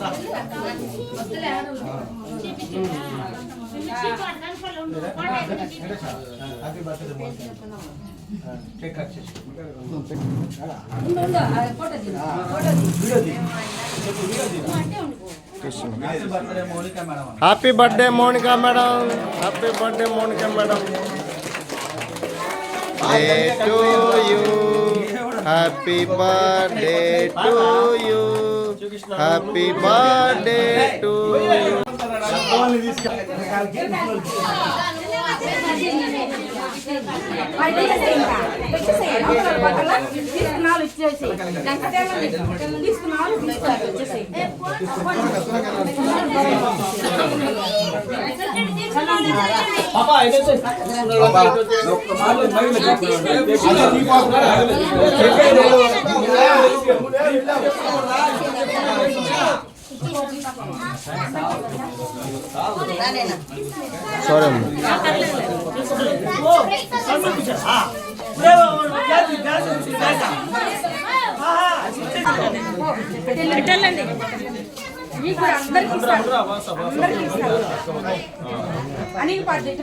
happy birthday Monica madam happy birthday Monica madam happy birthday Monica madam day to you happy birthday to you happy birthday సరే పెట్టండి మీకు అందరికి ఇస్తారు అందరికి ఇస్తారు అనిల్ పాటు ఇటు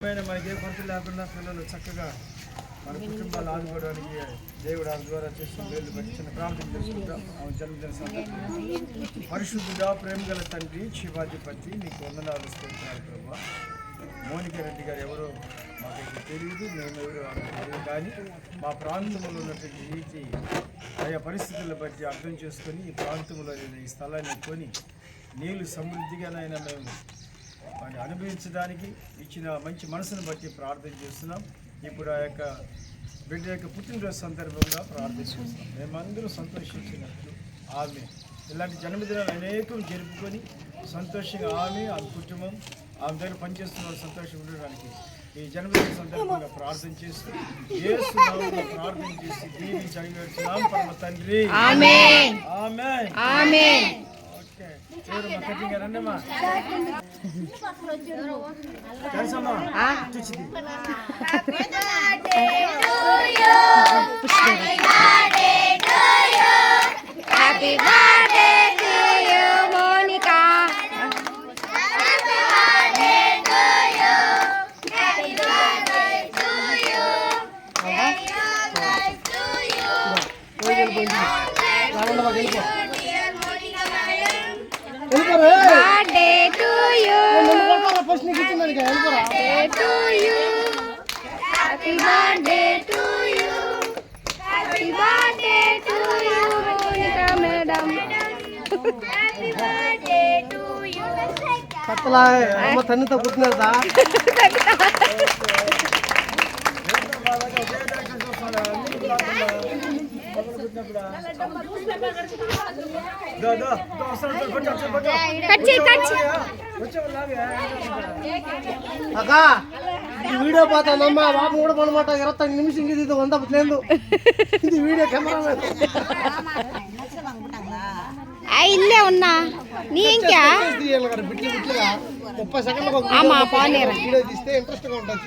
పైన మనకి ఏ కొరత లేకుండా పిల్లలు చక్కగా మన కుటుంబాలు ఆదుకోవడానికి దేవుడు ఆమె ద్వారా చేస్తున్న వేళ్ళు బట్టి చిన్న ప్రార్థన చేసుకుంటాం ఆమె జన్మదిన సందర్భంగా పరిశుద్ధుడా ప్రేమ గల తండ్రి శివాధిపతి నీకు వందనాలు స్తోత్రాలు ప్రభావ మోనిక రెడ్డి గారు ఎవరో మాకు తెలియదు మేము ఎవరు తెలియదు. కానీ మా ప్రాంతంలో ఉన్నటువంటి నీటి ఆయా పరిస్థితులను బట్టి అర్థం చేసుకొని ఈ ప్రాంతంలో ఈ స్థలాన్ని కొని నీళ్ళు సమృద్ధిగానైనా మేము వాటిని అనుభవించడానికి ఇచ్చిన మంచి మనసును బట్టి ప్రార్థన చేస్తున్నాం. ఇప్పుడు ఆ యొక్క బిడ్డ యొక్క పుట్టినరోజు సందర్భంగా ప్రార్థన చేస్తున్నాం. మేమందరూ సంతోషించినట్లు ఆమె. ఇలాంటి జన్మదినాలు అనేకం జరుపుకొని సంతోషంగా ఆమె ఆ కుటుంబం ఆమె దగ్గర పనిచేస్తున్న సంతోషంగా ఉండడానికి. ఈ జన్మదిన సందర్భంగా ప్రార్థన చేస్తూ యేసు ప్రార్థన చేసి దీవించి అడిగేస్తున్నాం పరమ తండ్రి. ఆమె ఓకే. ఎవరు మా కటింగ్ రండమ్మా తెలుసమ్మా? తెచ్చిది. హ్యాపీ బర్త్డే టు కత్తలా అమ్మ తన్నుతో పుట్టినదా ఇది వీడియో పోతానమ్మా బాబు కూడా పనమాట ఇరవై నిమిషం ఇది వంద లేదు ఇది వీడియో కెమెరా ఇల్లే ఉన్నా నీ ఇంకా ముప్పై సెకండ్లకు వీడియో తీస్తే ఉంటుంది